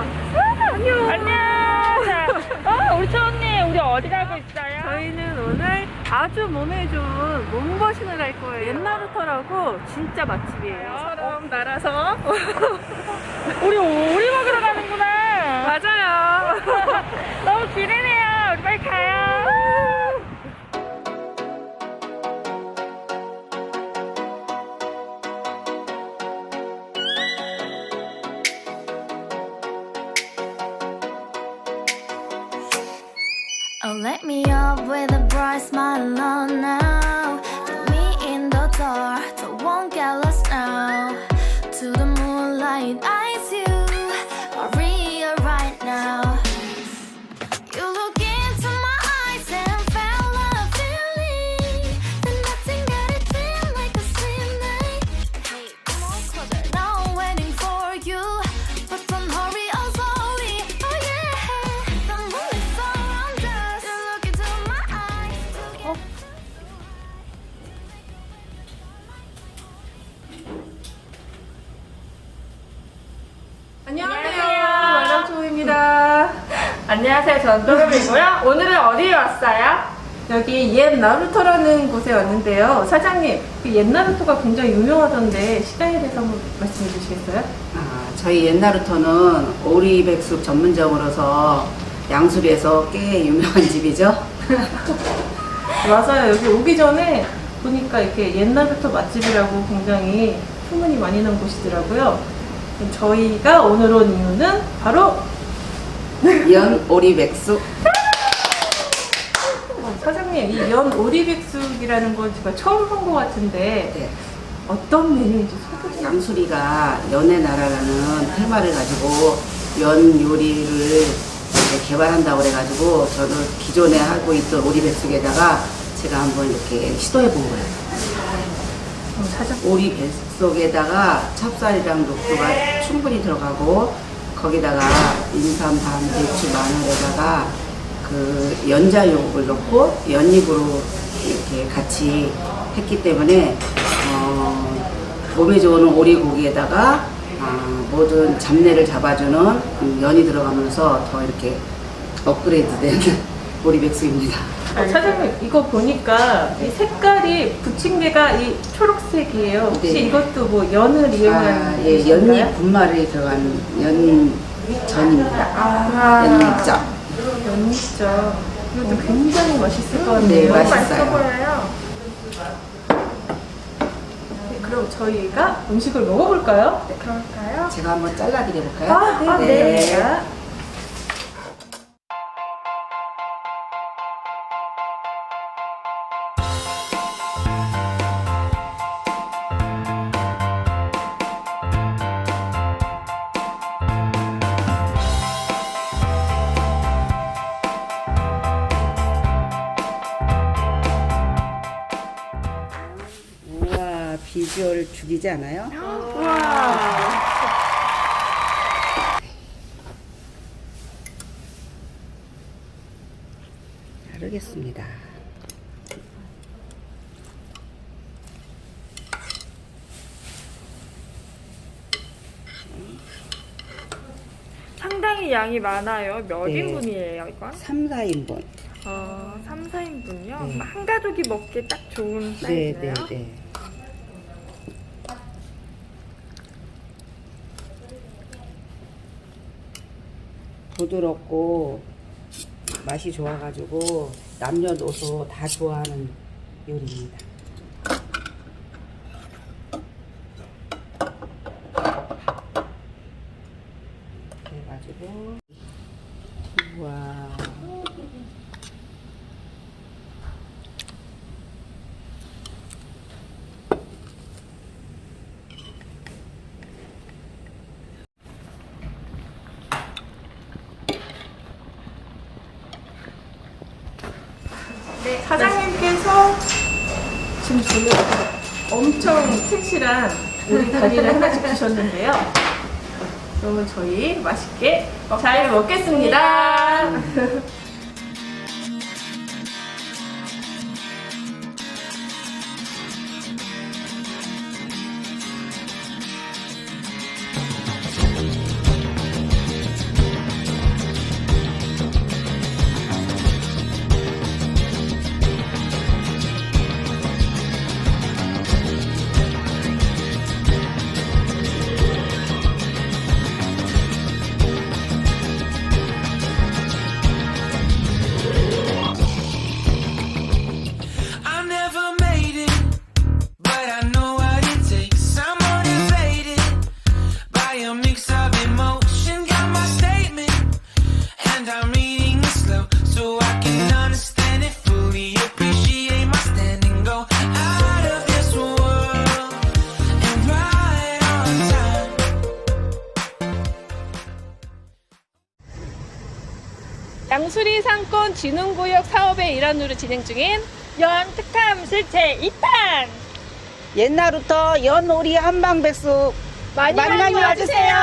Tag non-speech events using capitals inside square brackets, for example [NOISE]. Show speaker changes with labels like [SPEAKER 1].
[SPEAKER 1] 아, 안녕. 안녕. 자, 어, 우리 초언니 우리 어디 가고 있어요?
[SPEAKER 2] 저희는 오늘 아주 몸에 좋은 몸보신을 할 거예요. 옛날부터라고 진짜 맛집이에요. 아, 처럼 날아서 어. [LAUGHS]
[SPEAKER 1] 우리 오리 먹으러 가는구나.
[SPEAKER 2] 맞아요. [LAUGHS]
[SPEAKER 1] 너무 기대네요. 우리 빨리 가요.
[SPEAKER 3] With a bright smile on now.
[SPEAKER 2] 안녕하세요.
[SPEAKER 1] 전 또름이고요. 오늘은 어디에 왔어요?
[SPEAKER 2] 여기 옛 나루터라는 곳에 왔는데요. 사장님, 그 옛 나루터가 굉장히 유명하던데 시장에 대해서 한번 말씀해 주시겠어요?
[SPEAKER 4] 아, 저희 옛날부터는 오리백숙 전문점으로서 양수리에서 꽤 유명한 [LAUGHS] 집이죠. [LAUGHS]
[SPEAKER 2] 맞아요. 여기 오기 전에 보니까 이렇게 옛날부터 맛집이라고 굉장히 소문이 많이 난 곳이더라고요. 저희가 오늘 온 이유는 바로
[SPEAKER 4] 연 오리백숙.
[SPEAKER 2] 어, 사장님 이 연 오리백숙이라는 건 제가 처음 본 것 같은데
[SPEAKER 4] 네,
[SPEAKER 2] 어떤 메뉴인지 소개 좀
[SPEAKER 4] 양수리가 연의 나라라는 테마를 가지고 연 요리를 이제 개발한다고 그래가지고 저도 기존에 하고 있던 오리백숙에다가 제가 한번 이렇게 시도해 본 거예요.
[SPEAKER 2] 어, 사장
[SPEAKER 4] 오리 뱃속에다가 찹쌀이랑 녹두가 충분히 들어가고 거기다가 인삼, 밤, 대추, 마늘에다가 그 연자육을 넣고 연잎으로 이렇게 같이 했기 때문에 어, 몸에 좋은 오리고기에다가 아, 모든 잡내를 잡아주는 음, 연이 들어가면서 더 이렇게 업그레이드된 오리백숙입니다.
[SPEAKER 2] 어, 사장님 이거 보니까 이 색깔이 부침개가 이 초록색이에요. 혹시
[SPEAKER 4] 네.
[SPEAKER 2] 이것도 뭐 연을 이용한
[SPEAKER 4] 아, 예,
[SPEAKER 2] 것인가요?
[SPEAKER 4] 연잎 분말이 들어간 연전입니다.
[SPEAKER 2] 아,
[SPEAKER 4] 연잎전.
[SPEAKER 2] 연잎죠. 이것도 굉장히 맛있을 것 같네요.
[SPEAKER 4] 네, 맛있어요.
[SPEAKER 1] 맛있어 보여요.
[SPEAKER 2] 네, 그럼 저희가 음식을 먹어볼까요?
[SPEAKER 1] 그럴까요?
[SPEAKER 4] 제가 한번 잘라드려볼까요?
[SPEAKER 2] 아, 네.
[SPEAKER 1] 아,
[SPEAKER 2] 네.
[SPEAKER 1] 네.
[SPEAKER 4] 비주얼 죽이지 않아요? 자르겠습니다.
[SPEAKER 1] 상당히 양이 많아요. 몇
[SPEAKER 4] 네.
[SPEAKER 1] 인분이에요, 이건?
[SPEAKER 4] 3, 4인분.
[SPEAKER 1] 어, 3, 4인분이요?
[SPEAKER 4] 네.
[SPEAKER 1] 한 가족이 먹기에 딱 좋은
[SPEAKER 4] 네,
[SPEAKER 1] 사이즈네요.
[SPEAKER 4] 네, 네. 부드럽고 맛이 좋아가지고 남녀노소 다 좋아하는 요리입니다. 그래가지고 우와
[SPEAKER 2] 네, 사장님께서 지금 저희 엄청 튼실한 오리 다리를 하나씩 주셨는데요. 그러면 저희 맛있게 잘 먹겠습니다. 수도권 진흥구역 사업의 일환으로 진행 중인
[SPEAKER 1] 연 특함 실체 2탄
[SPEAKER 4] 옛날부터 연오리 한방백숙
[SPEAKER 1] 많이 많이,
[SPEAKER 4] 많이
[SPEAKER 1] 와주세요.